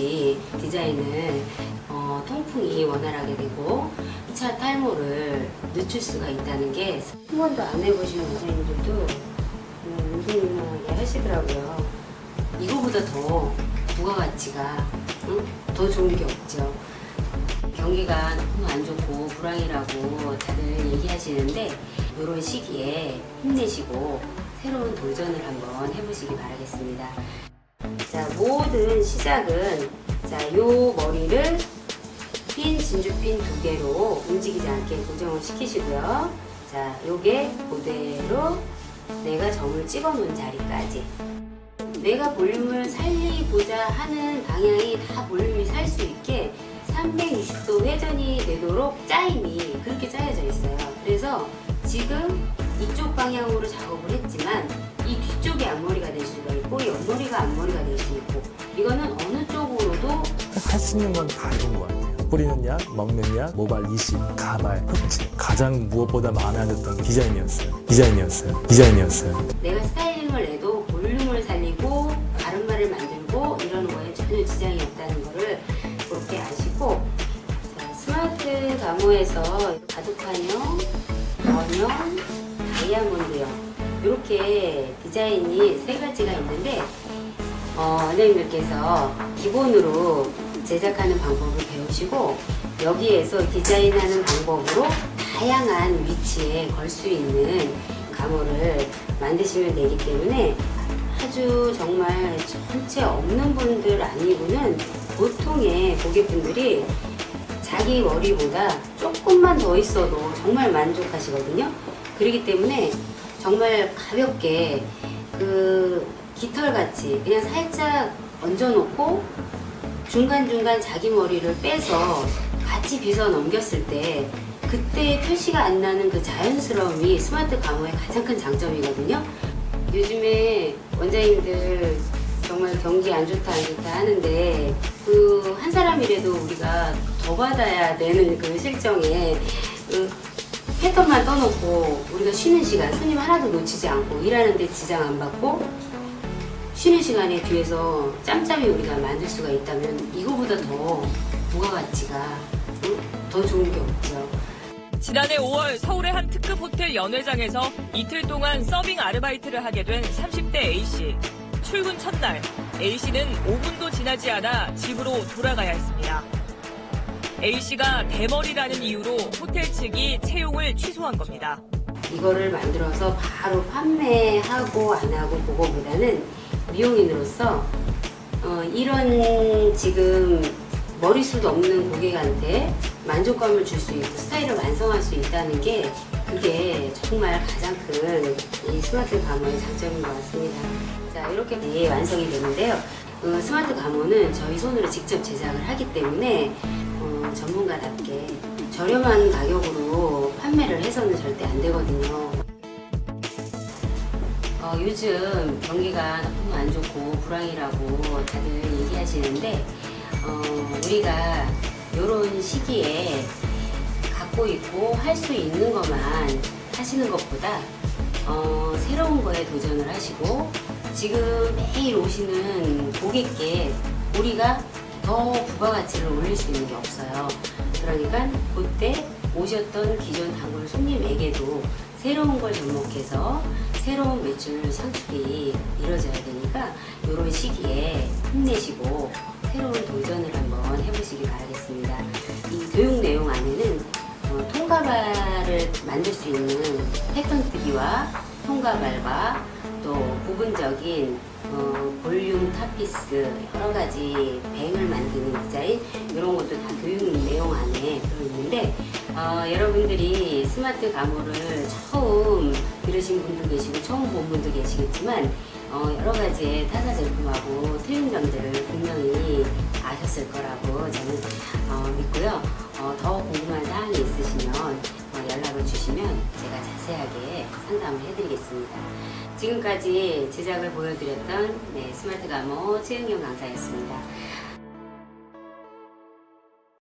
없이 디자인을 어, 통풍이 원활하게 되고 2차 탈모를 늦출 수가 있다는 게 한 번도 안 해보신 원장님들도 음, 음성유명하게 하시더라고요. 이거보다 더 부가가치가 응? 더 좋은 게 없죠. 경기가 너무 안 좋고 불황이라고 다들 얘기하시는데 이런 시기에 힘내시고 새로운 도전을 한번 해보시기 바라겠습니다. 자, 모든 시작은 자, 요 머리를 핀, 진주핀 두 개로 움직이지 않게 고정을 시키시고요. 자, 요게 그대로 내가 점을 찍어 놓은 자리까지. 내가 볼륨을 살리고자 하는 방향이 다 볼륨이 살 수 있게 360도 회전이 되도록 짜임이 그렇게 짜여져 있어요. 그래서 지금 이쪽 방향으로 작업을 했지만 앞머리가 될 수 있고 이거는 어느 쪽으로도 할 수 있는 건 다 이런 것 같아요. 뿌리는 약, 먹는 약, 모발 이식, 가발, 흡질. 가장 무엇보다 마음에 안 들었던 게 디자인이었어요. 디자인이었어요. 디자인이었어요. 내가 스타일링을 해도 볼륨을 살리고 가르마를 만들고 이러는 거에 전혀 지장이 없다는 거를 그렇게 아시고 자, 스마트 가모에서 바둑판형, 원형, 다이아몬드형 이렇게 디자인이 세 가지가 있는데 어, 원장님들께서 기본으로 제작하는 방법을 배우시고 여기에서 디자인하는 방법으로 다양한 위치에 걸 수 있는 가모를 만드시면 되기 때문에 아주 정말 전체 없는 분들 아니고는 보통의 고객분들이 자기 머리보다 조금만 더 있어도 정말 만족하시거든요. 그렇기 때문에 정말 가볍게 그 깃털 같이 그냥 살짝 얹어놓고 중간중간 자기 머리를 빼서 같이 빗어 넘겼을 때 그때 표시가 안 나는 그 자연스러움이 스마트 가모의 가장 큰 장점이거든요. 요즘에 원장님들 정말 경기 안 좋다 안 좋다 하는데 그 한 사람이라도 우리가 더 받아야 되는 그 실정에 그 패턴만 떠놓고 우리가 쉬는 시간 손님 하나도 놓치지 않고 일하는데 지장 안 받고 쉬는 시간에 뒤에서 짬짬이 우리가 만들 수가 있다면 이거보다 더 부가가치가 응? 더 좋은 게 없죠. 지난해 5월 서울의 한 특급 호텔 연회장에서 이틀 동안 서빙 아르바이트를 하게 된 30대 A씨. 출근 첫날, A씨는 5분도 지나지 않아 집으로 돌아가야 했습니다. A씨가 대머리라는 이유로 호텔 측이 채용을 취소한 겁니다. 이거를 만들어서 바로 판매하고 안 하고 그거보다는 미용인으로서 어, 이런 지금 머리숱 없는 고객한테 만족감을 줄 수 있고 스타일을 완성할 수 있다는 게 그게 정말 가장 큰 이 스마트 가모의 장점인 것 같습니다. 자 이렇게 네, 완성이 되는데요. 어, 스마트 가모는 저희 손으로 직접 제작을 하기 때문에 어, 전문가답게 저렴한 가격으로 판매를 해서는 절대 안 되거든요. 어, 요즘 경기가 너무 안 좋고 불황이라고 다들 얘기하시는데 어, 우리가 이런 시기에 갖고 있고 할 수 있는 것만 하시는 것보다 어, 새로운 거에 도전을 하시고 지금 매일 오시는 고객께 우리가 더 부가가치를 올릴 수 있는 게 없어요. 그러니까 그때 오셨던 기존 단골 손님에게도 새로운 걸 접목해서 새로운 매출 상축이 이루어져야 되니까 이런 시기에 힘내시고 새로운 도전을 한번 해보시기 바라겠습니다. 이 교육 내용 안에는 어, 통가발을 만들 수 있는 패턴 뜨기와 통가발과 또 부분적인 어, 볼륨 타피스 여러 가지 뱅을 만드는 디자인 이런 것도 다 교육 내용 안에 들어있는데 어, 여러분들이 스마트 가모를 처음 들으신 분도 계시고 처음 본 분도 계시겠지만 어, 여러 가지의 타사 제품하고 틀린 점들을 분명히 아셨을 거라고 저는 어, 믿고요. 해드리겠습니다. 지금까지 제작을 보여드렸던 네, 스마트 가모 최은경 강사였습니다.